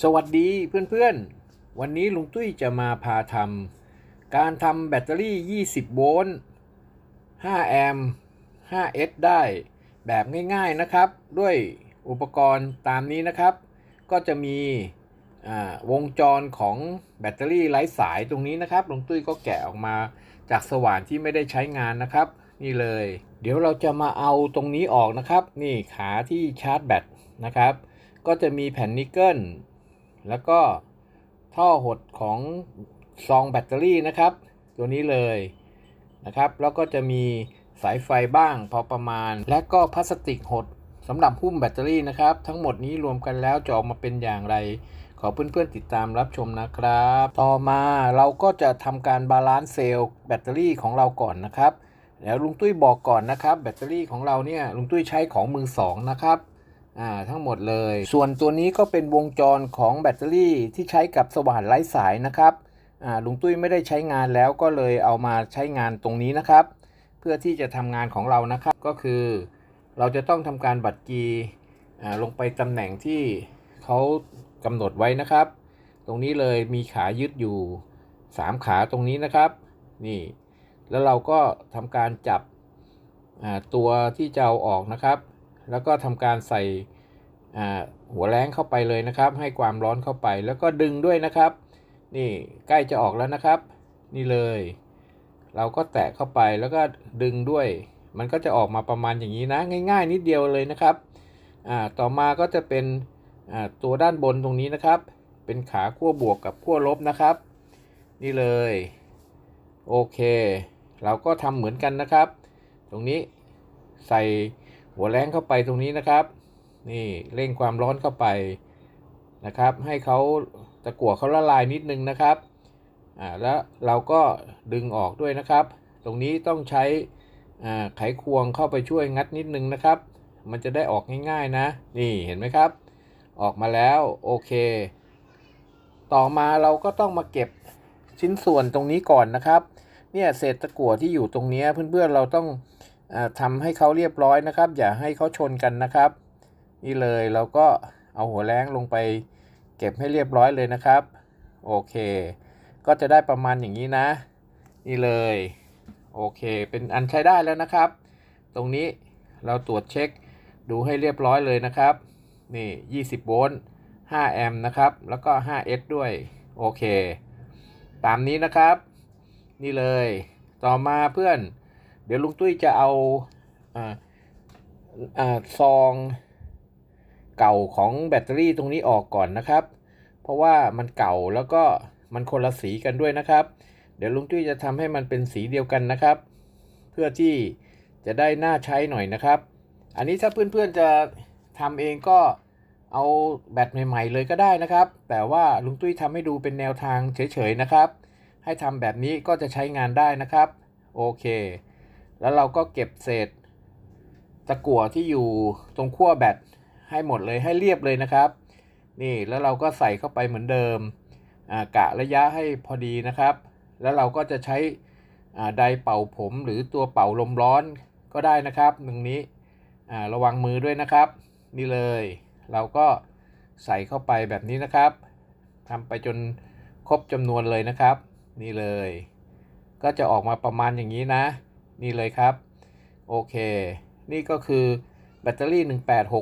สวัสดีเพื่อนๆ วันนี้ลุงตุ้ยจะมาพาทำการทำแบตเตอรี่ 20 โวลต์ 5 แอมป์ 5S ได้แบบง่ายๆนะครับ ด้วยอุปกรณ์ตามนี้นะครับ ก็จะมีวงจรของแบตเตอรี่ไร้สายตรงนี้นะครับลุงตุ้ยก็แกะออกมาจากสว่านที่ไม่ได้ใช้งานนะครับ นี่เลย เดี๋ยวเราจะมาเอาตรงนี้ออกนะครับ นี่ขาที่ชาร์จแบตนะครับ ก็จะมีแผ่นนิกเกิล แล้วก็ท่อหดของซองแบตเตอรี่นะครับ ตัวนี้เลยนะครับ แล้วก็จะมีสายไฟบ้างพอประมาณ และก็พลาสติกหดสำหรับหุ้มแบตเตอรี่นะครับ ทั้งหมดนี้รวมกันแล้วจะออกมาเป็นอย่างไร ขอเพื่อนๆติดตามรับชมนะครับ ต่อมาเราก็จะทำการบาลานซ์เซลล์แบตเตอรี่ของเราก่อนนะครับเดี๋ยวลุงตุ้ยบอกก่อนนะครับ แบตเตอรี่ของเราเนี่ยลุงตุ้ยใช้ของมือสองนะครับ ทั้งหมดเลย ส่วนตัวนี้ก็เป็นวงจรของแบตเตอรี่ที่ใช้กับสว่านไร้สายนะครับลุงตุ้ยไม่ได้ใช้งานแล้วก็เลยเอามาใช้งานตรงนี้นะครับ เพื่อที่จะทำงานของเรานะครับ ก็คือเราจะต้องทำการบัตรกีลงไปตำแหน่งที่เขากำหนดไว้นะครับ ตรงนี้เลยมีขายึดอยู่ 3 ขาตรงนี้นะครับ นี่ แล้วเราก็ทำการจับตัวที่จะเอาออกนะครับ แล้วก็ทำการใส่หัวแรงเข้าไปเลยนะครับ ให้ความร้อนเข้าไปแล้วก็ดึงด้วยนะครับ นี่ใกล้จะออกแล้วนะครับ นี่เลย เราก็แตะเข้าไปแล้วก็ดึงด้วย มันก็จะออกมาประมาณอย่างนี้นะ ง่ายๆ นิดเดียวเลยนะครับต่อมาก็จะเป็นตัวด้านบนตรงนี้นะครับ เป็นขาขั้วบวกกับขั้วลบนะครับ นี่เลยโอเค เราก็ทำเหมือนกันนะครับ ตรงนี้ใส่ หัวแรงเข้าไปตรงนี้นะครับ นี่เร่งความร้อนเข้าไปนะครับ ให้เขาตะกั่วเขาละลายนิดนึงนะครับอ่าแล้วเราก็ดึงออกด้วยนะครับ ตรงนี้ต้องใช้อ่าไขควงเข้าไปช่วยงัดนิดนึงนะครับ มันจะได้ออกง่ายๆนะ นี่เห็นไหมครับ ออกมาแล้วโอเค ต่อมาเราก็ต้องมาเก็บชิ้นส่วนตรงนี้ก่อนนะครับ เนี่ยเศษตะกั่วที่อยู่ตรงนี้เพื่อนๆเราต้อง อ่าทำให้เขาเรียบร้อยนะครับ อย่าให้เขาชนกันนะครับ นี่เลยเราก็เอาหัวแรงลงไป เก็บให้เรียบร้อยเลยนะครับ โอเค ก็จะได้ประมาณอย่างนี้นะ นี่เลย โอเค เป็นอันใช้ได้แล้วนะครับ ตรงนี้เราตรวจเช็คดูให้เรียบร้อยเลยนะครับ นี่ 20 โวลต์ 5 แอมป์นะครับ แล้วก็ 5S ด้วย โอเค ตามนี้นะครับ นี่เลย ต่อมาเพื่อน เดี๋ยวลุงตุ้ยจะเอาอ่าอ่าซองเก่าของแบตเตอรี่ตรงนี้ออกก่อนนะครับ เพราะว่ามันเก่าแล้วก็มันคนละสีกันด้วยนะครับ เดี๋ยวลุงตุ้ยจะทำให้มันเป็นสีเดียวกันนะครับ เพื่อที่จะได้น่าใช้หน่อยนะครับ อันนี้ถ้าเพื่อนๆจะทำเองก็เอาแบตใหม่ๆเลยก็ได้นะครับ แต่ว่าลุงตุ้ยทำให้ดูเป็นแนวทางเฉยๆนะครับ ให้ทำแบบนี้ก็จะใช้งานได้นะครับ โอเค แล้วเราก็เก็บเศษตะกั่วที่อยู่ตรงขั้วแบตให้หมดเลยให้เรียบเลยนะครับ นี่แล้วเราก็ใส่เข้าไปเหมือนเดิมกะระยะให้พอดีนะครับ แล้วเราก็จะใช้ไดเป่าผมหรือตัวเป่าลมร้อนก็ได้นะครับตรงนี้ระวังมือด้วยนะครับ นี่เลย เราก็ใส่เข้าไปแบบนี้นะครับทำไปจนครบจำนวนเลยนะครับ นี่เลย ก็จะออกมาประมาณอย่างนี้นะ นี่เลยครับ โอเค นี่ก็คือแบตเตอรี่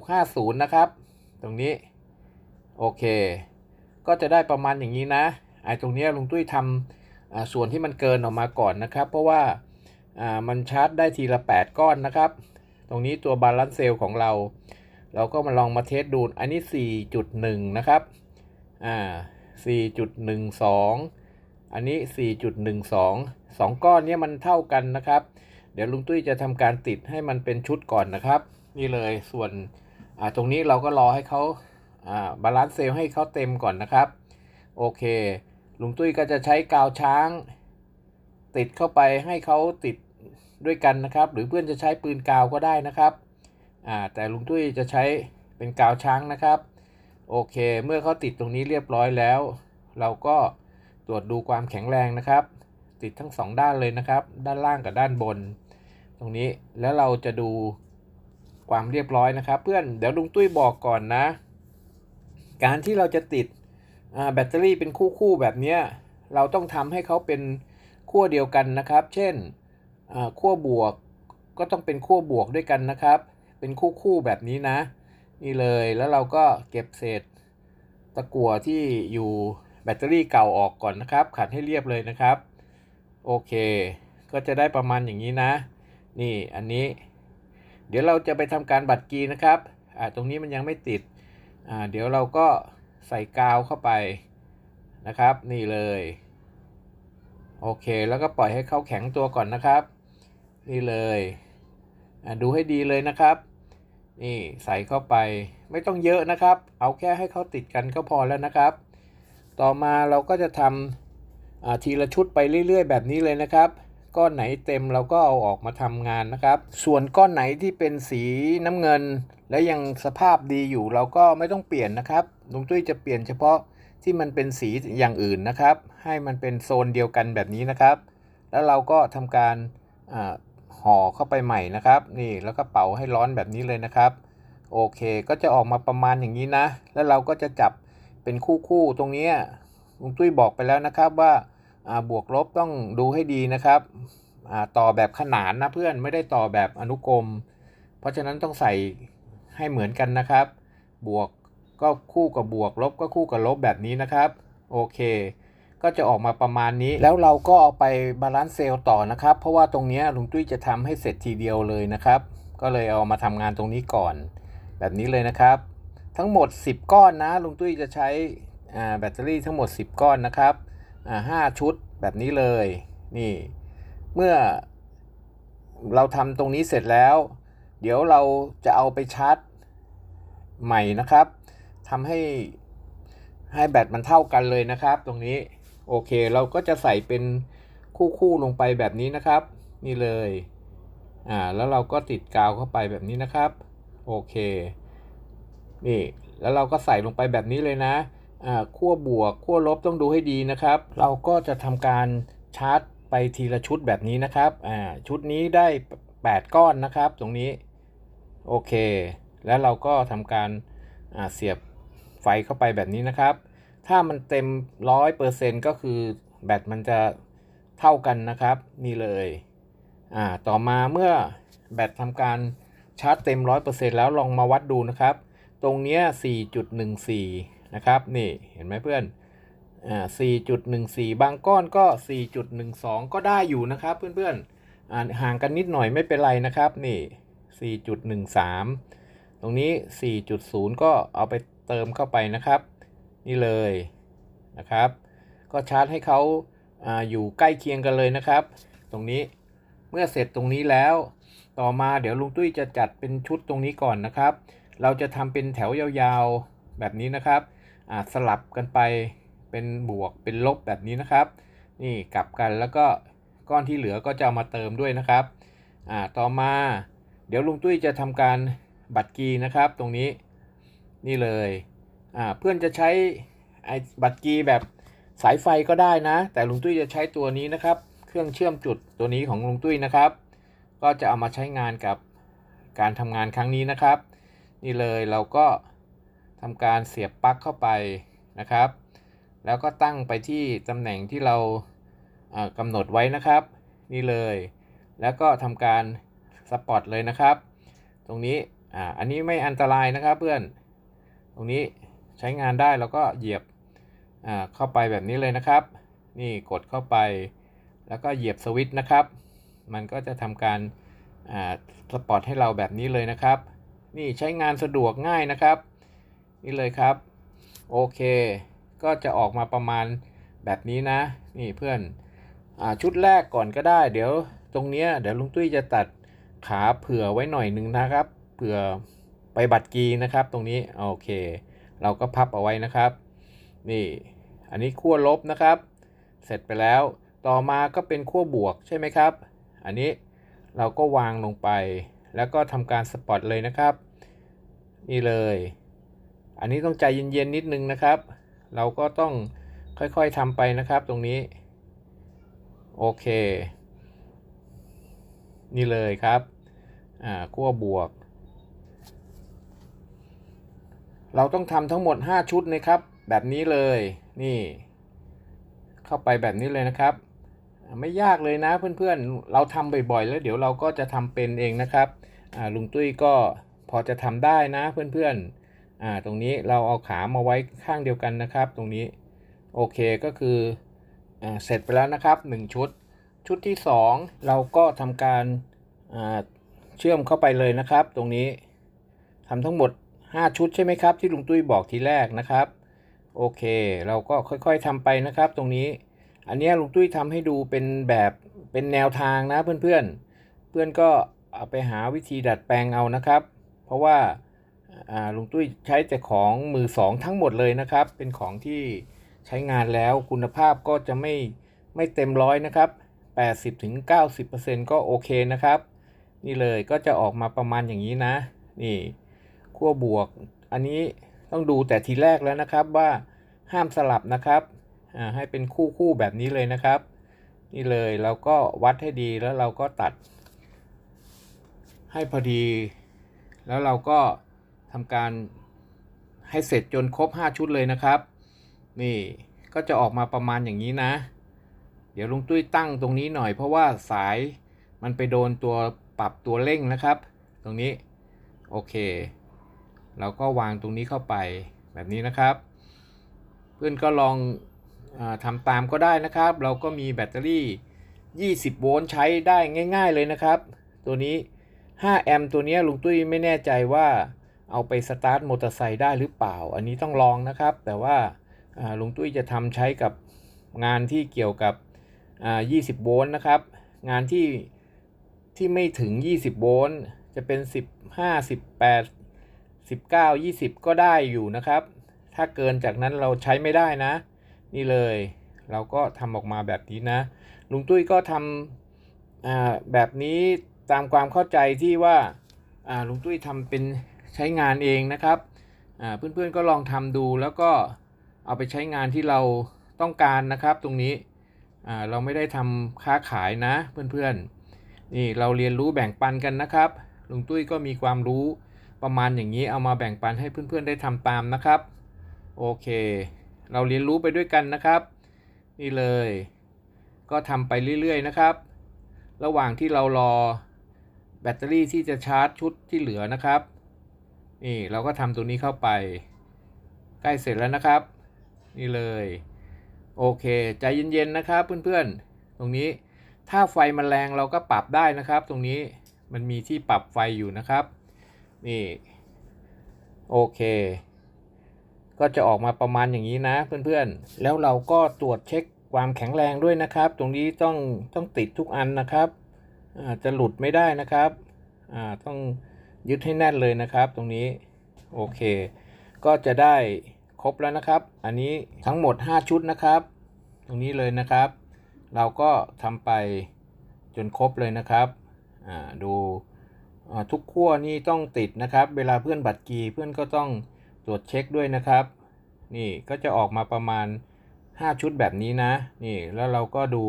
18650 นะครับ ตรงนี้ โอเค ก็จะได้ประมาณอย่างนี้นะไอ้ตรงนี้ลุงตุ้ยทำส่วนที่มันเกินออกมาก่อนนะครับ เพราะว่ามันชาร์จได้ทีละ 8 ก้อนนะครับ ตรงนี้ตัวบาลานซ์เซลของเรา เราก็มาลองมาเทสดู อันนี้ 4.1 นะครับ อ่า 4.12 อันนี้ 4.12 2 ก้อนนี้มันเท่ากันนะครับ ดี๋ยวลุงตุ้ยจะทำการติดให้มันเป็นชุดก่อนนะครับ นี่เลยส่วนตรงนี้เราก็รอให้เขาบาลานซ์เซลให้เขาเต็มก่อนนะครับ โอเค ลุงตุ้ยก็จะใช้กาวช้าง ติดเข้าไปให้เขาติดด้วยกันนะครับ หรือเพื่อนจะใช้ปืนกาวก็ได้นะครับแต่ลุงตุ้ยจะใช้เป็นกาวช้างนะครับ โอเค เมื่อเขาติดตรงนี้เรียบร้อยแล้ว เราก็ตรวจดูความแข็งแรงนะครับ ติดทั้งสองด้านเลยนะครับ ด้านล่างกับด้านบน ตรงนี้แล้วเราจะดูความเรียบร้อยนะครับ เพื่อนเดี๋ยวลุงตุ้ยบอกก่อนนะ การที่เราจะติดแบตเตอรี่เป็นคู่ๆแบบนี้เราต้องทำให้เขาเป็นขั้วเดียวกันนะครับ เช่นขั้วบวกก็ต้องเป็นขั้วบวกด้วยกันนะครับ เป็นคู่ๆแบบนี้นะ นี่เลยแล้วเราก็เก็บเศษตะกั่วที่อยู่แบตเตอรี่เก่าออกก่อนนะครับ ขัดให้เรียบเลยนะครับ โอเค ก็จะได้ประมาณอย่างนี้นะ นี่อันนี้ เดี๋ยวเราจะไปทำการบัตรกีนะครับอ่าตรงนี้มันยังไม่ติดอ่าเดี๋ยวเราก็ใส่กาวเข้าไปนะครับ นี่เลยโอเค แล้วก็ปล่อยให้เขาแข็งตัวก่อนนะครับ นี่เลยดูให้ดีเลยนะครับ นี่ใส่เข้าไปไม่ต้องเยอะนะครับ เอาแค่ให้เขาติดกันก็พอแล้วนะครับ ต่อมาเราก็จะทำทีละชุดไปเรื่อย ๆ แบบนี้เลยนะครับ ก้อนไหนเต็มเราก็เอาออกมาทำงานนะครับ ส่วนก้อนไหนที่เป็นสีน้ำเงิน และยังสภาพดีอยู่เราก็ไม่ต้องเปลี่ยนนะครับลุงตุ้ยจะเปลี่ยนเฉพาะที่มันเป็นสีอย่างอื่นนะครับ ให้มันเป็นโซนเดียวกันแบบนี้นะครับ แล้วเราก็ทำการห่อเข้าไปใหม่นะครับ นี่แล้วก็เป่าให้ร้อนแบบนี้เลยนะครับ โอเคก็จะออกมาประมาณอย่างนี้นะ แล้วเราก็จะจับเป็นคู่ๆตรงนี้ลุงตุ้ยบอกไปแล้วนะครับว่า บวกลบต้องดูให้ดีนะครับต่อแบบขนานนะเพื่อนไม่ได้ต่อแบบอนุกรม เพราะฉะนั้นต้องใส่ให้เหมือนกันนะครับ บวกก็คู่กับบวกลบก็คู่กับลบแบบนี้นะครับ โอเค ก็จะออกมาประมาณนี้ แล้วเราก็เอาไปบาลานซ์เซลล์ต่อนะครับ เพราะว่าตรงนี้ลุงตุ้ยจะทำให้เสร็จทีเดียวเลยนะครับ ก็เลยเอามาทำงานตรงนี้ก่อน แบบนี้เลยนะครับ ทั้งหมด 10 ก้อนนะลุงตุ้ยจะใช้แบตเตอรี่ทั้งหมด 10 ก้อนนะครับ ห้าชุดแบบนี้เลยนี่เมื่อเราทำตรงนี้เสร็จแล้ว เดี๋ยวเราจะเอาไปชาร์จใหม่นะครับทำให้ให้แบตมันเท่ากันเลยนะครับ ตรงนี้โอเคเราก็จะใส่เป็นคู่ๆลงไปแบบนี้นะครับ นี่เลยอ่าแล้วเราก็ติดกาวเข้าไปแบบนี้นะครับ โอเค นี่แล้วเราก็ใส่ลงไปแบบนี้เลยนะ ขั้วบวกขั้วลบต้องดูให้ดีนะครับ เราก็จะทำการชาร์จไปทีละชุดแบบนี้นะครับอ่าชุดนี้ได้ 8 ก้อนนะครับตรงนี้ โอเค แล้วเราก็ทำการอ่าเสียบไฟเข้าไปแบบนี้นะครับ ถ้ามันเต็มร้อยเปอร์เซ็นก็คือแบตมันจะเท่ากันนะครับ นี่เลยอ่าต่อมาเมื่อแบตทำการชาร์จเต็ม 100%แล้วลองมาวัดดูนะครับ ตรงเนี้ย4.14 นะครับนี่เห็นไหมเพื่อนอ่า4.14 บางก้อนก็ 4.12 ก็ได้อยู่นะครับเพื่อนๆอ่าห่างกันนิดหน่อยไม่เป็นไรนะครับนี่ 4.13 ตรงนี้ 4.0 ก็เอาไปเติมเข้าไปนะครับ นี่เลยนะครับ ก็ชาร์จให้เขาอ่าอยู่ใกล้เคียงกันเลยนะครับ ตรงนี้เมื่อเสร็จตรงนี้แล้ว ต่อมาเดี๋ยวลุงตุ้ยจะจัดเป็นชุดตรงนี้ก่อนนะครับ เราจะทำเป็นแถวยาวๆแบบนี้นะครับ สลับกันไปเป็นบวกเป็นลบแบบนี้นะครับ นี่กลับกันแล้วก็ก้อนที่เหลือก็จะเอามาเติมด้วยนะครับอ่าต่อมาเดี๋ยวลุงตุ้ยจะทำการบัตรกีนะครับ ตรงนี้นี่เลยอ่าเพื่อนจะใช้ไอ้บัตรกีแบบสายไฟก็ได้นะ แต่ลุงตุ้ยจะใช้ตัวนี้นะครับ เครื่องเชื่อมจุดตัวนี้ของลุงตุ้ยนะครับ ก็จะเอามาใช้งานกับการทำงานครั้งนี้นะครับ นี่เลยเราก็ ทำการเสียบปลั๊กเข้าไปนะครับ แล้วก็ตั้งไปที่ตำแหน่งที่เรากำหนดไว้นะครับ นี่เลย แล้วก็ทำการสปอตเลยนะครับ ตรงนี้อ่าอันนี้ไม่อันตรายนะครับเพื่อน ตรงนี้ใช้งานได้เราก็เหยียบอ่าเข้าไปแบบนี้เลยนะครับ นี่กดเข้าไป แล้วก็เหยียบสวิตช์นะครับ มันก็จะทำการอ่าสปอตให้เราแบบนี้เลยนะครับ นี่ใช้งานสะดวกง่ายนะครับ นี่เลยครับ โอเค ก็จะออกมาประมาณแบบนี้นะ นี่เพื่อนอชุดแรกก่อนก็ได้ เดี๋ยวตรงเนี้ยเดี๋ยวลุงตุ้ยจะตัดขาเผื่อไว้หน่อยหนึ่งนะครับ เผื่อไปบัตรกีนะครับ ตรงนี้ โอเค เราก็พับเอาไว้นะครับ นี่ อันนี้ขั้วลบนะครับ เสร็จไปแล้ว ต่อมาก็เป็นขั้วบวกใช่ไหมครับ อันนี้เราก็วางลงไป แล้วก็ทำการสปอตเลยนะครับ นี่เลย อันนี้ต้องใจเย็นๆนิดนึงนะครับ เราก็ต้องค่อยๆทำไปนะครับตรงนี้ โอเค นี่เลยครับ อ่าขั้วบวก เราต้องทำทั้งหมด 5 ชุดนะครับ แบบนี้เลย นี่ เข้าไปแบบนี้เลยนะครับ ไม่ยากเลยนะเพื่อนๆ เราทำบ่อยๆ แล้วเดี๋ยวเราก็จะทำเป็นเองนะครับอ่าลุงตุ้ยก็พอจะทำได้นะเพื่อนๆ อ่าตรงนี้เราเอาขามาไว้ข้างเดียวกันนะครับ ตรงนี้โอเคก็คืออ่าเสร็จไปแล้วนะครับ 1 ชุด ชุดที่ 2 เราก็ทำการอ่าเชื่อมเข้าไปเลยนะครับ ตรงนี้ทำทั้งหมด 5 ชุดใช่ไหมครับ ที่ลุงตุ้ยบอกทีแรกนะครับ โอเค เราก็ค่อยๆทำไปนะครับ ตรงนี้ อันเนี้ยลุงตุ้ยทำให้ดูเป็นแบบเป็นแนวทางนะเพื่อนๆ เพื่อนก็เอาไปหาวิธีดัดแปลงเอานะครับ เพราะว่า ลุงตุ้ยใช้แต่ของมือสองทั้งหมดเลยนะครับ เป็นของที่ใช้งานแล้วคุณภาพก็จะไม่ไม่เต็มร้อยนะครับ 80-90%ก็โอเคนะครับ นี่เลยก็จะออกมาประมาณอย่างนี้นะ นี่ขั้วบวก อันนี้ต้องดูแต่ทีแรกแล้วนะครับว่าห้ามสลับนะครับให้เป็นคู่คู่แบบนี้เลยนะครับ นี่เลยเราก็วัดให้ดีแล้วเราก็ตัด ให้พอดี แล้วเราก็ ทำการให้เสร็จจนครบ 5 ชุดเลยนะครับ นี่ก็จะออกมาประมาณอย่างนี้นะ เดี๋ยวลุงตุ้ยตั้งตรงนี้หน่อยเพราะว่าสายมันไปโดนตัวปรับตัวเร่งนะครับ ตรงนี้โอเค เราก็วางตรงนี้เข้าไปแบบนี้นะครับ เพื่อนก็ลองอทำตามก็ได้นะครับ เราก็มีแบตเตอรี่ 20 โวลต์ใช้ได้ง่าย ๆเลยนะครับ ตัวนี้ 5 แอมป์ตัวนี้ลุงตุ้ยไม่แน่ใจว่า เอาไปสตาร์ทมอเตอร์ไซค์ได้หรือเปล่า อันนี้ต้องลองนะครับ แต่ว่าลุงตุ้ยจะทำใช้กับงานที่เกี่ยวกับ 20 โวลต์นะครับ งานที่ที่ไม่ถึง 20 โวลต์จะเป็น 15 18 19 20 ก็ได้อยู่นะครับ ถ้าเกินจากนั้นเราใช้ไม่ได้นะ นี่เลยเราก็ทำออกมาแบบนี้นะ ลุงตุ้ยก็ทำแบบนี้ตามความเข้าใจที่ว่าลุงตุ้ยทำเป็น ใช้งานเองนะครับอ่าเพื่อนๆก็ลองทำดูแล้วก็เอาไปใช้งานที่เราต้องการนะครับ ตรงนี้เราไม่ได้ทำค้าขายนะเพื่อนๆนี่เราเรียนรู้แบ่งปันกันนะครับลุงตุ้ยก็มีความรู้ประมาณอย่างนี้เอามาแบ่งปันให้เพื่อนๆได้ทำตามนะครับโอเค เราเรียนรู้ไปด้วยกันนะครับ นี่เลย ก็ทำไปเรื่อยๆนะครับ ระหว่างที่เรารอแบตเตอรี่ที่จะชาร์จชุดที่เหลือนะครับ นี่เราก็ทำตัวนี้เข้าไป ใกล้เสร็จแล้วนะครับ นี่เลย โอเค ใจเย็นๆนะครับเพื่อนๆ ตรงนี้ถ้าไฟมันแรงเราก็ปรับได้นะครับ ตรงนี้มันมีที่ปรับไฟอยู่นะครับ นี่โอเค ก็จะออกมาประมาณอย่างนี้นะเพื่อนๆ แล้วเราก็ตรวจเช็คความแข็งแรงด้วยนะครับ ตรงนี้ต้องต้องติดทุกอันนะครับจะหลุดไม่ได้นะครับต้อง ยึดให้แน่นเลยนะครับ ตรงนี้โอเค ก็จะได้ครบแล้วนะครับ อันนี้ทั้งหมด 5 ชุดนะครับ ตรงนี้เลยนะครับ เราก็ทำไปจนครบเลยนะครับอ่าดูทุกขั้วนี่ต้องติดนะครับ เวลาเพื่อนบัตรกีเพื่อนก็ต้องตรวจเช็คด้วยนะครับ นี่ก็จะออกมาประมาณ 5 ชุดแบบนี้นะ นี่แล้วเราก็ดู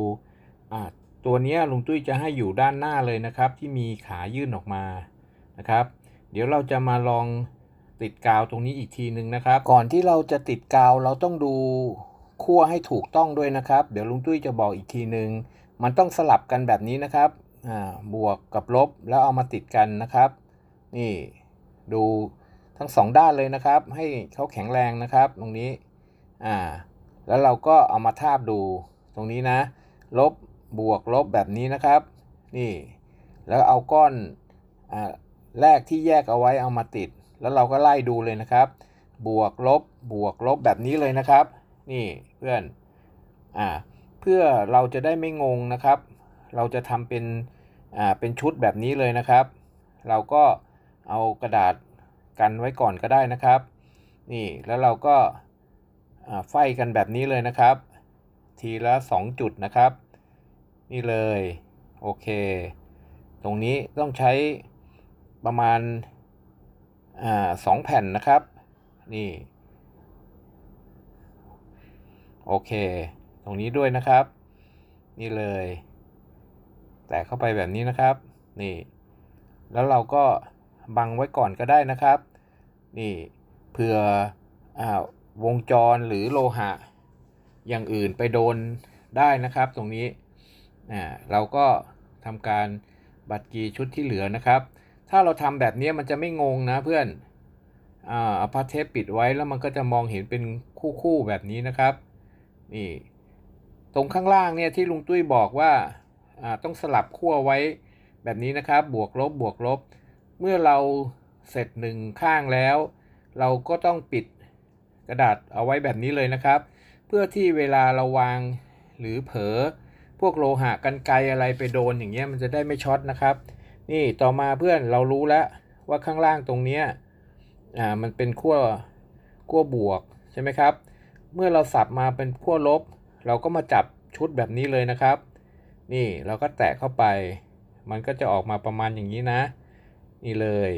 อ่าตัวนี้ลุงตุ้ยจะให้อยู่ด้านหน้าเลยนะครับ ที่มีขายื่นออกมา นะครับ เดี๋ยวเราจะมาลองติดกาวตรงนี้อีกทีหนึ่งนะครับ ก่อนที่เราจะติดกาวเราต้องดูขั้วให้ถูกต้องด้วยนะครับ เดี๋ยวลุงตุ้ยจะบอกอีกทีหนึ่งมันต้องสลับกันแบบนี้นะครับบวกกับลบแล้วเอามาติดกันนะครับ นี่ดูทั้งสองด้านเลยนะครับ ให้เขาแข็งแรงนะครับ ตรงนี้อ่าแล้วเราก็เอามาทาบดูตรงนี้นะ ลบบวกลบแบบนี้นะครับ นี่ แล้วเอาก้อนอ่า แรกที่แยกเอาไว้เอามาติด แล้วเราก็ไล่ดูเลยนะครับ บวกลบบวกลบแบบนี้เลยนะครับ นี่เพื่อนอ่าเพื่อเราจะได้ไม่งงนะครับ เราจะทำเป็นอ่าเป็นชุดแบบนี้เลยนะครับ เราก็เอากระดาษกันไว้ก่อนก็ได้นะครับ นี่แล้วเราก็ไฟกันแบบนี้เลยนะครับ ทีละ 2 จุดนะครับ นี่เลย โอเค ตรงนี้ต้องใช้ ประมาณอ่าสองแผ่นนะครับ นี่ โอเค ตรงนี้ด้วยนะครับ นี่เลย แตะเข้าไปแบบนี้นะครับ นี่ แล้วเราก็บังไว้ก่อนก็ได้นะครับ นี่เผื่ออวงจรหรือโลหะ อย่างอื่นไปโดนได้นะครับ ตรงนี้อ่าเราก็ทำการบัตรกีชุดที่เหลือนะครับ ถ้าเราทำแบบนี้มันจะไม่งงนะเพื่อนอ่าเอาพาสเทปปิดไว้แล้วมันก็จะมองเห็นเป็นคู่ๆแบบนี้นะครับนี่ตรงข้างล่างเนี่ยที่ลุงตุ้ยบอกว่าอ่าต้องสลับขั้วไว้แบบนี้นะครับ บวกลบบวกลบ เมื่อเราเสร็จหนึ่งข้างแล้ว เราก็ต้องปิดกระดาษเอาไว้แบบนี้เลยนะครับ เพื่อที่เวลาเราวางหรือเผลอพวกโลหะกันไกอะไรไปโดนอย่างเงี้ยมันจะได้ไม่ช็อตนะครับ นี่ต่อมาเพื่อนเรารู้แล้วว่าข้างล่างตรงเนี้ยอ่ามันเป็นขั้วขั้วบวกใช่ไหมครับ เมื่อเราสับมาเป็นขั้วลบ เราก็มาจับชุดแบบนี้เลยนะครับ นี่เราก็แตะเข้าไป มันก็จะออกมาประมาณอย่างนี้นะ นี่เลย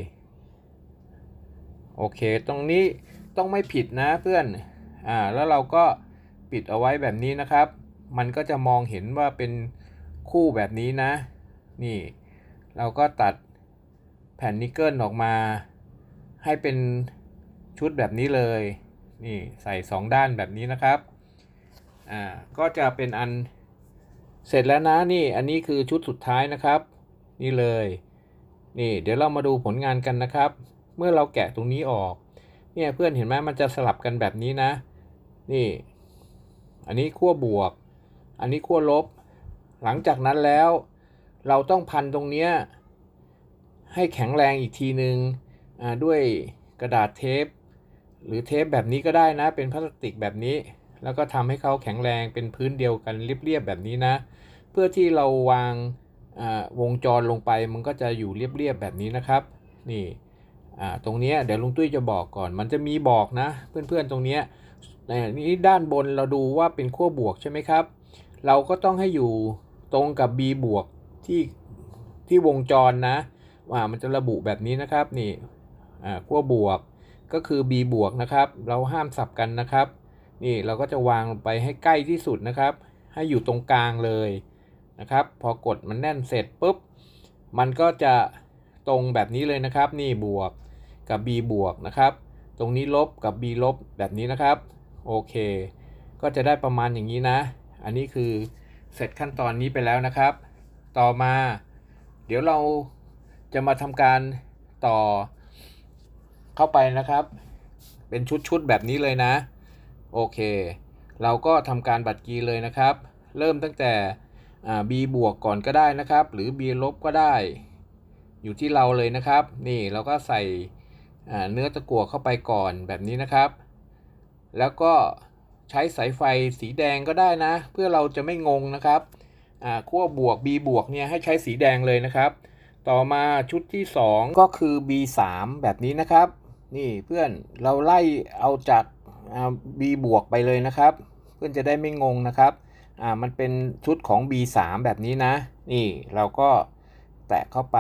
โอเค ตรงนี้ต้องไม่ผิดนะเพื่อน อ่า แล้วเราก็ปิดเอาไว้แบบนี้นะครับ มันก็จะมองเห็นว่าเป็นคู่แบบนี้นะ นี่ เราก็ตัดแผ่นนิกเกิลออกมา ให้เป็นชุดแบบนี้เลย นี่ใส่สองด้านแบบนี้นะครับ อ่า ก็จะเป็นอันเสร็จแล้วนะนี่อันนี้คือชุดสุดท้ายนะครับ นี่เลย นี่เดี๋ยวเรามาดูผลงานกันนะครับ เมื่อเราแกะตรงนี้ออก เนี่ยเพื่อนเห็นไหมมันจะสลับกันแบบนี้นะ นี่ อันนี้ขั้วบวก อันนี้ขั้วลบ หลังจากนั้นแล้ว เราต้องพันตรงเนี้ยให้แข็งแรงอีกทีหนึ่งอ่าด้วยกระดาษเทป หรือเทปแบบนี้ก็ได้นะ เป็นพลาสติกแบบนี้ แล้วก็ทำให้เขาแข็งแรงเป็นพื้นเดียวกันเรียบๆแบบนี้นะ เพื่อที่เราวางวงจรลงไปมันก็จะอยู่เรียบๆแบบนี้นะครับ นี่ตรงเนี้ยเดี๋ยวลุงตุ้ยจะบอกก่อน มันจะมีบอกนะ เพื่อนๆตรงเนี้ยในนี้ด้านบนเราดูว่าเป็นขั้วบวกใช่ไหมครับ เราก็ต้องให้อยู่ตรงกับ B บวก ที่ที่วงจรนะว่ามันจะระบุแบบนี้นะครับนี่อ่าขั้วบวกก็คือ B บวกนะครับ เราห้ามสับกันนะครับ นี่เราก็จะวางลงไปให้ใกล้ที่สุดนะครับ ให้อยู่ตรงกลางเลยนะครับ พอกดมันแน่นเสร็จปุ๊บมันก็จะตรงแบบนี้เลยนะครับ นี่บวกกับ B บวกนะครับ ตรงนี้ลบกับ B ลบแบบนี้นะครับ โอเค ก็จะได้ประมาณอย่างนี้นะ อันนี้คือเสร็จขั้นตอนนี้ไปแล้วนะครับ ต่อมา เดี๋ยวเราจะมาทำการต่อเข้าไปนะครับ เป็นชุดๆแบบนี้เลยนะ โอเค เราก็ทำการบัตรกีเลยนะครับ เริ่มตั้งแต่ B บวกก่อนก็ได้นะครับ หรือ B ลบก็ได้ อยู่ที่เราเลยนะครับ นี่เราก็ใส่เนื้อตะกั่วเข้าไปก่อนแบบนี้นะครับ แล้วก็ใช้สายไฟสีแดงก็ได้นะ เพื่อเราจะไม่งงนะครับ ขั้วบวก B บวกเนี่ยให้ใช้สีแดงเลยนะครับ ต่อมาชุดที่ 2 ก็คือ B3 แบบนี้นะครับ นี่เพื่อนเราไล่เอาจาก B บวกไปเลยนะครับ เพื่อนจะได้ไม่งงนะครับอ่ามันเป็นชุดของ B3 แบบนี้นะ นี่เราก็แตะเข้าไป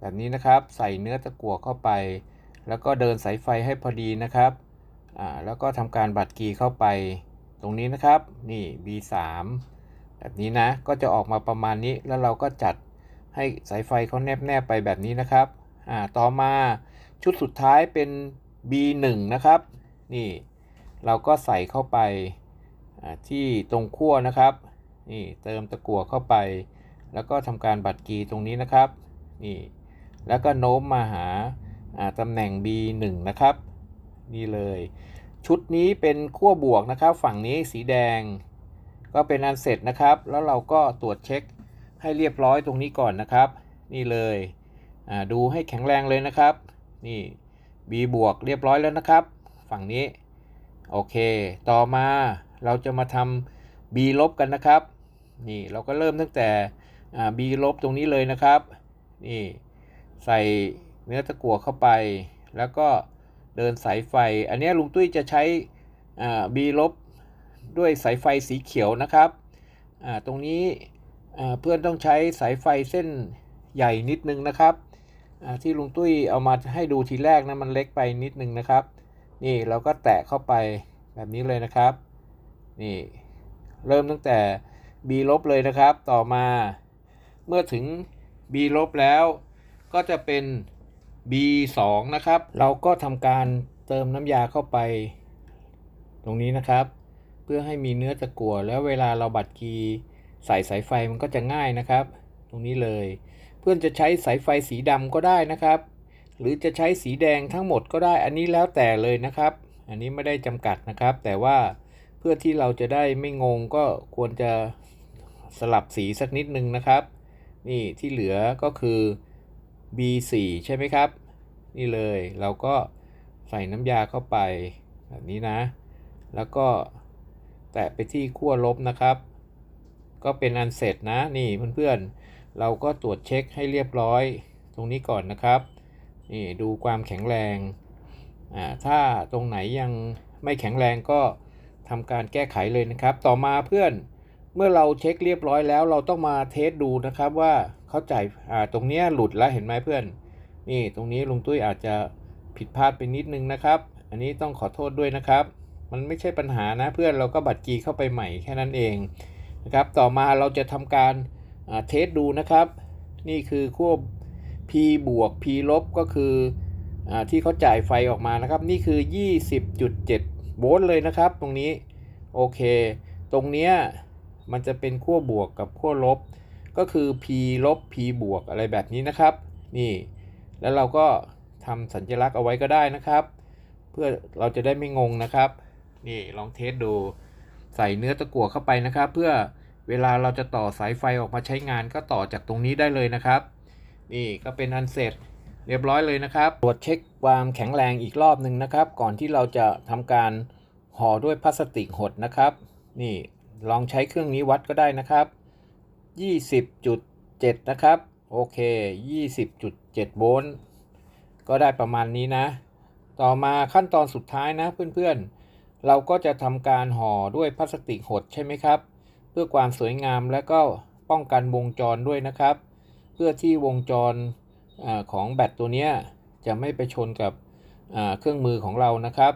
แบบนี้นะครับ ใส่เนื้อตะกั่วเข้าไป แล้วก็เดินสายไฟให้พอดีนะครับอ่าแล้วก็ทำการบัตรกีเข้าไปตรงนี้นะครับ นี่ B3 แบบนี้นะ ก็จะออกมาประมาณนี้ แล้วเราก็จัดให้สายไฟเขาแนบแนบไปแบบนี้นะครับ อ่า ต่อมาชุดสุดท้ายเป็น B1 นะครับ นี่ เราก็ใส่เข้าไปที่ตรงขั้วนะครับ นี่เติมตะกั่วเข้าไป แล้วก็ทำการบัตรกีตรงนี้นะครับ นี่ แล้วก็โน้มมาหาตำแหน่ง B1 นะครับ นี่เลย ชุดนี้เป็นขั้วบวกนะครับ ฝั่งนี้สีแดง ก็เป็นอันเสร็จนะครับ แล้วเราก็ตรวจเช็คให้เรียบร้อยตรงนี้ก่อนนะครับ นี่เลยดูให้แข็งแรงเลยนะครับ นี่ B บวกเรียบร้อยแล้วนะครับ ฝั่งนี้ โอเค ต่อมาเราจะมาทำ B ลบกันนะครับ นี่เราก็เริ่มตั้งแต่ B ลบตรงนี้เลยนะครับ นี่ใส่เนื้อตะกั่วเข้าไป แล้วก็เดินสายไฟ อันนี้ลุงตุ้ยจะใช้ B ลบ ด้วยสายไฟสีเขียวนะครับ ตรงนี้เพื่อนต้องใช้สายไฟเส้นใหญ่นิดนึงนะครับที่ลุงตุ้ยเอามาให้ดูทีแรกนะมันเล็กไปนิดนึงนะครับ นี่เราก็แตะเข้าไปแบบนี้เลยนะครับ นี่เริ่มตั้งแต่ B ลบเลยนะครับ ต่อมาเมื่อถึง B ลบแล้วก็จะเป็น B 2นะครับ เราก็ทำการเติมน้ำยาเข้าไป ตรงนี้นะครับ พื่อให้มีเนื้อตะกั่วแล้วเวลาเราบัดกีใส่สายไฟมันก็จะง่ายนะครับ ตรงนี้เลย เพื่อนจะใช้สายไฟสีดำก็ได้นะครับ หรือจะใช้สีแดงทั้งหมดก็ได้อันนี้แล้วแต่เลยนะครับ อันนี้ไม่ได้จำกัดนะครับ แต่ว่าเพื่อที่เราจะได้ไม่งงก็ควรจะสลับสีสักนิดนึงนะครับ นี่ที่เหลือก็คือ B4 ใช่ไหมครับ นี่เลยเราก็ใส่น้ำยาเข้าไปแบบนี้นะ แล้วก็ แตะไปที่ขั้วลบนะครับ ก็เป็นอันเสร็จนะนี่เพื่อนๆ เราก็ตรวจเช็คให้เรียบร้อยตรงนี้ก่อนนะครับนี่ดูความแข็งแรงอ่าถ้าตรงไหนยังไม่แข็งแรงก็ทำการแก้ไขเลยนะครับ ต่อมาเพื่อนเมื่อเราเช็คเรียบร้อยแล้วเราต้องมาเทสดูนะครับว่าเข้าใจอ่าตรงนี้หลุดแล้วเห็นไหมเพื่อน นี่ตรงนี้ลุงตุ้ยอาจจะผิดพลาดไปนิดนึงนะครับ อันนี้ต้องขอโทษด้วยนะครับ มันไม่ใช่ปัญหานะเพื่อนเราก็บัตรกีเข้าไปใหม่แค่นั้นเองนะครับต่อมาเราจะทำการเทสดูนะครับ นี่คือขั้ว P บวก P ลบก็คืออที่เขาจ่ายไฟออกมานะครับ นี่คือ 20.7 โวลต์เลยนะครับ ตรงนี้โอเค ตรงเนี้ยมันจะเป็นขั้วบวกกับขั้วลบ ก็คือ P ลบ P บวกอะไรแบบนี้นะครับ นี่แล้วเราก็ทำสัญลักษณ์เอาไว้ก็ได้นะครับ เพื่อเราจะได้ไม่งงนะครับ นี่ลองเทสดู ใส่เนื้อตะกั่วเข้าไปนะครับ เพื่อเวลาเราจะต่อสายไฟออกมาใช้งานก็ต่อจากตรงนี้ได้เลยนะครับ นี่ก็เป็นอันเสร็จเรียบร้อยเลยนะครับ ตรวจเช็คความแข็งแรงอีกรอบหนึ่งนะครับ ก่อนที่เราจะทำการห่อด้วยพลาสติกหดนะครับ นี่ลองใช้เครื่องนี้วัดก็ได้นะครับ 20.7 นะครับ โอเค 20.7 โวลต์ ก็ได้ประมาณนี้นะ ต่อมาขั้นตอนสุดท้ายนะเพื่อนๆ เราก็จะทำการห่อด้วยพลาสติกหดใช่ไหมครับ เพื่อความสวยงามและก็ป้องกันวงจรด้วยนะครับ เพื่อที่วงจรอของแบตตัวนี้จะไม่ไปชนกับเครื่องมือของเรานะครับ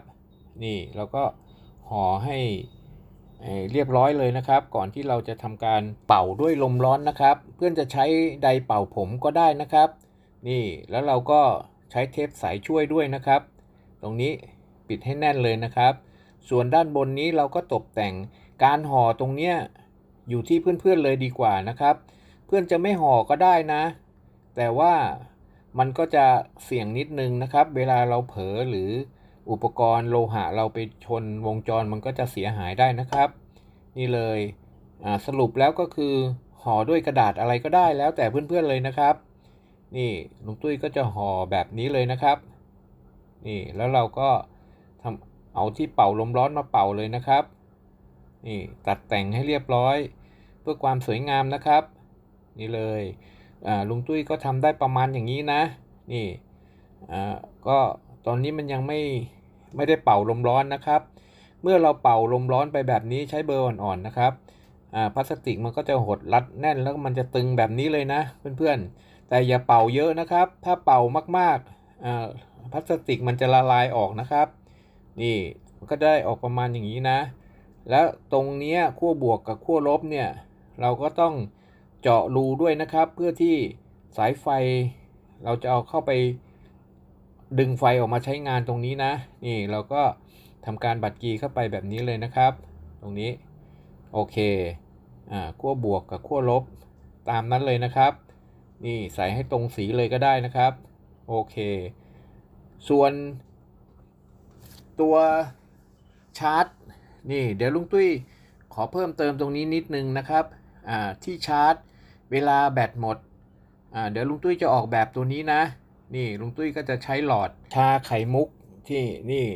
นี่เราก็ห่อให้เอ่อเรียบร้อยเลยนะครับ ก่อนที่เราจะทำการเป่าด้วยลมร้อนนะครับ เพื่อนจะใช้ไดเป่าผมก็ได้นะครับ นี่แล้วเราก็ใช้เทปใสช่วยด้วยนะครับ ตรงนี้ปิดให้แน่นเลยนะครับ ส่วนด้านบนนี้เราก็ตกแต่งการห่อตรงเนี้ยอยู่ที่เพื่อนๆเลยดีกว่านะครับ เพื่อนจะไม่ห่อก็ได้นะ แต่ว่ามันก็จะเสี่ยงนิดนึงนะครับ เวลาเราเผลอหรืออุปกรณ์โลหะเราไปชนวงจรมันก็จะเสียหายได้นะครับ นี่เลยสรุปแล้วก็คือห่อด้วยกระดาษอะไรก็ได้แล้วแต่เพื่อนๆเลยนะครับ นี่ลุงตุ้ยก็จะห่อแบบนี้เลยนะครับ นี่แล้วเราก็ เอาที่เป่าลมร้อนมาเป่าเลยนะครับ นี่ตัดแต่งให้เรียบร้อย เพื่อความสวยงามนะครับ นี่เลยลุงตุ้ยก็ทำได้ประมาณอย่างนี้นะ นี่ก็ตอนนี้มันยังไม่ไม่ได้เป่าลมร้อนนะครับ เมื่อเราเป่าลมร้อนไปแบบนี้ใช้เบอร์อ่อนๆนะครับพลาสติกมันก็จะหดรัดแน่นแล้วมันจะตึงแบบนี้เลยนะเพื่อนๆ แต่อย่าเป่าเยอะนะครับ ถ้าเป่ามากๆพลาสติกมันจะละลายออกนะครับ นี่มันก็ได้ออกประมาณอย่างนี้นะ แล้วตรงนี้ขั้วบวกกับขั้วลบเนี่ยเราก็ต้องเจาะรูด้วยนะครับ เพื่อที่สายไฟเราจะเอาเข้าไปดึงไฟออกมาใช้งานตรงนี้นะ นี่เราก็ทำการบัดกีเข้าไปแบบนี้เลยนะครับ ตรงนี้โอเคอ่าขั้วบวกกับขั้วลบตามนั้นเลยนะครับ นี่ใส่ให้ตรงสีเลยก็ได้นะครับ โอเค ส่วน ตัวชาร์จนี่เดี๋ยวลุงตุ้ยขอเพิ่มเติมตรงนี้นิดนึงนะครับที่ชาร์จเวลาแบตหมดเดี๋ยวลุงตุ้ยจะออกแบบตัวนี้นะ นี่ลุงตุ้ยก็จะใช้หลอดชาไข่มุกที่นี่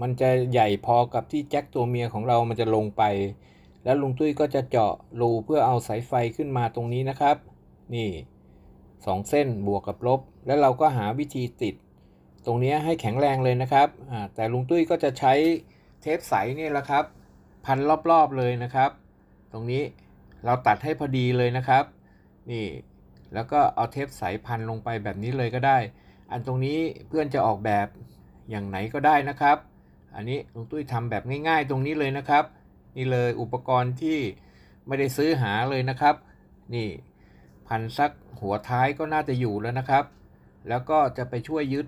มันจะใหญ่พอกับที่แจ็คตัวเมียของเรามันจะลงไป แล้วลุงตุ้ยก็จะเจาะรูเพื่อเอาสายไฟขึ้นมาตรงนี้นะครับ นี่สองเส้นบวกกับลบ แล้วเราก็หาวิธีติด ตรงนี้ให้แข็งแรงเลยนะครับอ่าแต่ลุงตุ้ยก็จะใช้เทปใสนี่แหละครับ พันรอบๆเลยนะครับ ตรงนี้เราตัดให้พอดีเลยนะครับ นี่แล้วก็เอาเทปใสพันลงไปแบบนี้เลยก็ได้ อันตรงนี้เพื่อนจะออกแบบอย่างไหนก็ได้นะครับ อันนี้ลุงตุ้ยทำแบบง่าย ๆ ตรงนี้เลยนะครับ นี่เลยอุปกรณ์ที่ไม่ได้ซื้อหาเลยนะครับ นี่พันสักหัวท้ายก็น่าจะอยู่แล้วนะครับ แล้วก็จะไปช่วยยึด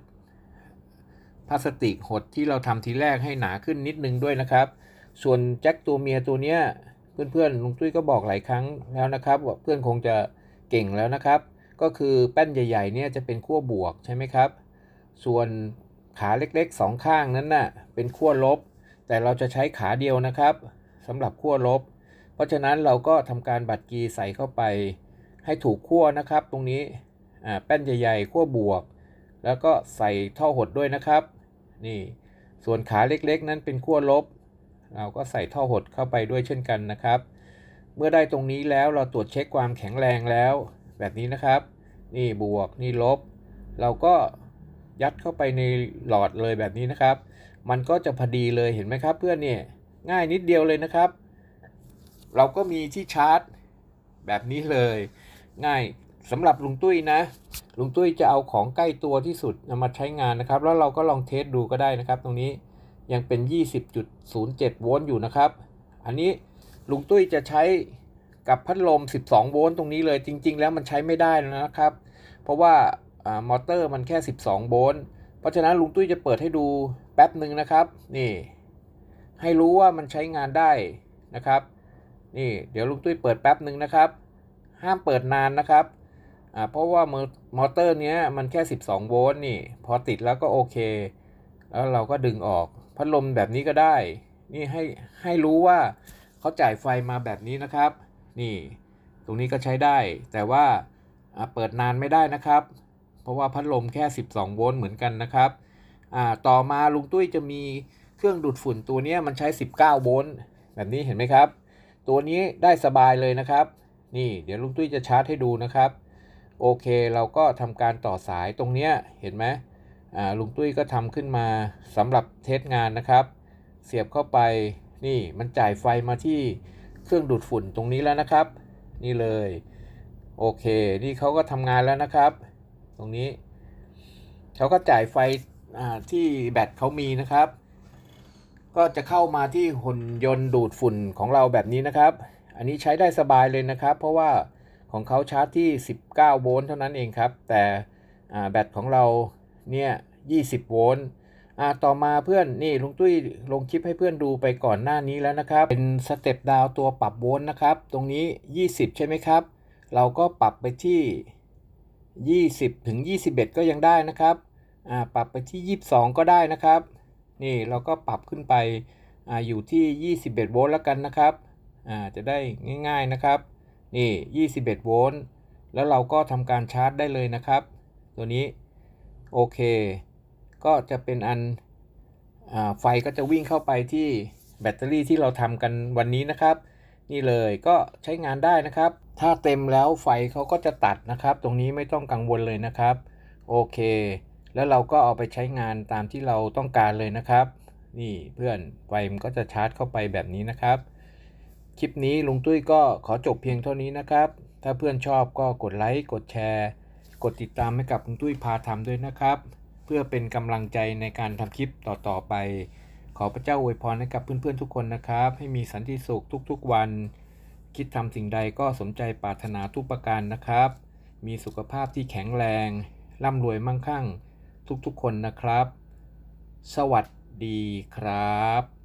พลาสติกหดที่เราทำทีแรกให้หนาขึ้นนิดนึงด้วยนะครับ ส่วนแจ็คตัวเมียตัวเนี้ยเพื่อนๆลุงตุ้ยก็บอกหลายครั้งแล้วนะครับว่าเพื่อนคงจะเก่งแล้วนะครับ ก็คือแป้นใหญ่ๆเนี่ยจะเป็นขั้วบวกใช่ไหมครับ ส่วนขาเล็กๆสองข้างนั้นน่ะเป็นขั้วลบ แต่เราจะใช้ขาเดียวนะครับสำหรับขั้วลบ เพราะฉะนั้นเราก็ทำการบัดกีใส่เข้าไป ให้ถูกขั้วนะครับ ตรงนี้แป้นใหญ่ๆขั้วบวก แล้วก็ใส่ท่อหดด้วยนะครับ นี่ ส่วนขาเล็กๆ นั้นเป็นขั้วลบ เราก็ใส่ท่อหดเข้าไปด้วยเช่นกันนะครับ เมื่อได้ตรงนี้แล้วเราตรวจเช็คความแข็งแรงแล้ว แบบนี้นะครับ นี่บวกนี่ลบ เราก็ยัดเข้าไปในหลอดเลยแบบนี้นะครับ มันก็จะพอดีเลยเห็นไหมครับ เพื่อนเนี่ยง่ายนิดเดียวเลยนะครับ เราก็มีที่ชาร์จแบบนี้เลย ง่าย สำหรับลุงตุ้ยนะลุงตุ้ยจะเอาของใกล้ตัวที่สุดนำมาใช้งานนะครับ แล้วเราก็ลองเทสดูก็ได้นะครับ ตรงนี้ยังเป็น 20.07 โวลต์อยู่นะครับ อันนี้ลุงตุ้ยจะใช้กับพัดลม 12 โวลต์ตรงนี้เลยจริง ๆ แล้วมันใช้ไม่ได้แล้วนะครับ เพราะว่าอ่ามอเตอร์มันแค่ 12 โวลต์เพราะฉะนั้นลุงตุ้ยจะเปิดให้ดูแป๊บหนึ่งนะครับ นี่ ให้รู้ว่ามันใช้งานได้นะครับ นี่ เดี๋ยวลุงตุ้ยเปิดแป๊บหนึ่งนะครับ ห้ามเปิดนานนะครับ อ่าเพราะว่ามอเตอร์เนี้ยมันแค่ 12 โวลต์นี่ พอติดแล้วก็โอเค แล้วเราก็ดึงออก พัดลมแบบนี้ก็ได้ นี่ให้ให้รู้ว่าเขาจ่ายไฟมาแบบนี้นะครับ นี่ตรงนี้ก็ใช้ได้ แต่ว่าเปิดนานไม่ได้นะครับ เพราะว่าพัดลมแค่ 12 โวลต์เหมือนกันนะครับอ่าต่อมาลุงตุ้ยจะมีเครื่องดูดฝุ่นตัวเนี้ยมันใช้ 19 โวลต์แบบนี้เห็นไหมครับ ตัวนี้ได้สบายเลยนะครับ นี่เดี๋ยวลุงตุ้ยจะชาร์จให้ดูนะครับ โอเค เราก็ทำการต่อสายตรงเนี้ยเห็นไหมอ่าลุงตุ้ยก็ทำขึ้นมาสำหรับเทสงานนะครับ เสียบเข้าไปนี่มันจ่ายไฟมาที่เครื่องดูดฝุ่นตรงนี้แล้วนะครับ นี่เลย โอเค นี่เขาก็ทำงานแล้วนะครับ ตรงนี้เขาก็จ่ายไฟอ่าที่แบตเขามีนะครับ ก็จะเข้ามาที่หุ่นยนต์ดูดฝุ่นของเราแบบนี้นะครับ อันนี้ใช้ได้สบายเลยนะครับ เพราะว่า ของเขาชาร์จที่ 19 โวลต์เท่านั้นเองครับ แต่แบตของเราเนี่ย 20 โวลต์ต่อมาเพื่อนนี่ลุงตุ้ยลงคลิปให้เพื่อนดูไปก่อนหน้านี้แล้วนะครับ เป็นสเต็ปดาวตัวปรับโวลต์นะครับ ตรงนี้ 20 ใช่ไหมครับ เราก็ปรับไปที่ 20 ถึง 21 ก็ยังได้นะครับปรับไปที่ 22 ก็ได้นะครับ นี่เราก็ปรับขึ้นไปออยู่ที่ 21 โวลต์แล้วกันนะครับ จะได้ง่าย ๆนะครับ นี่ 21 โวลต์ แล้วเราก็ทำการชาร์จได้เลยนะครับ ตัวนี้ โอเค ก็จะเป็นอันอไฟก็จะวิ่งเข้าไปที่แบตเตอรี่ที่เราทำกันวันนี้นะครับ นี่เลยก็ใช้งานได้นะครับ ถ้าเต็มแล้วไฟเขาก็จะตัดนะครับ ตรงนี้ไม่ต้องกังวลเลยนะครับ โอเค แล้วเราก็เอาไปใช้งานตามที่เราต้องการเลยนะครับ นี่เพื่อนไฟมันก็จะชาร์จเข้าไปแบบนี้นะครับ คลิปนี้ลุงตุ้ยก็ขอจบเพียงเท่านี้นะครับ ถ้าเพื่อนชอบก็กดไลค์ กดแชร์ กดติดตามให้กับลุงตุ้ยพาทำด้วยนะครับ เพื่อเป็นกำลังใจในการทำคลิปต่อๆไป ขอพระเจ้าอวยพรให้กับเพื่อนๆทุกคนนะครับ ให้มีสันติสุขทุกๆวัน คิดทำสิ่งใดก็สมใจปรารถนาทุกประการนะครับ มีสุขภาพที่แข็งแรง ร่ำรวยมั่งคั่งทุกๆคนนะครับ สวัสดีครับ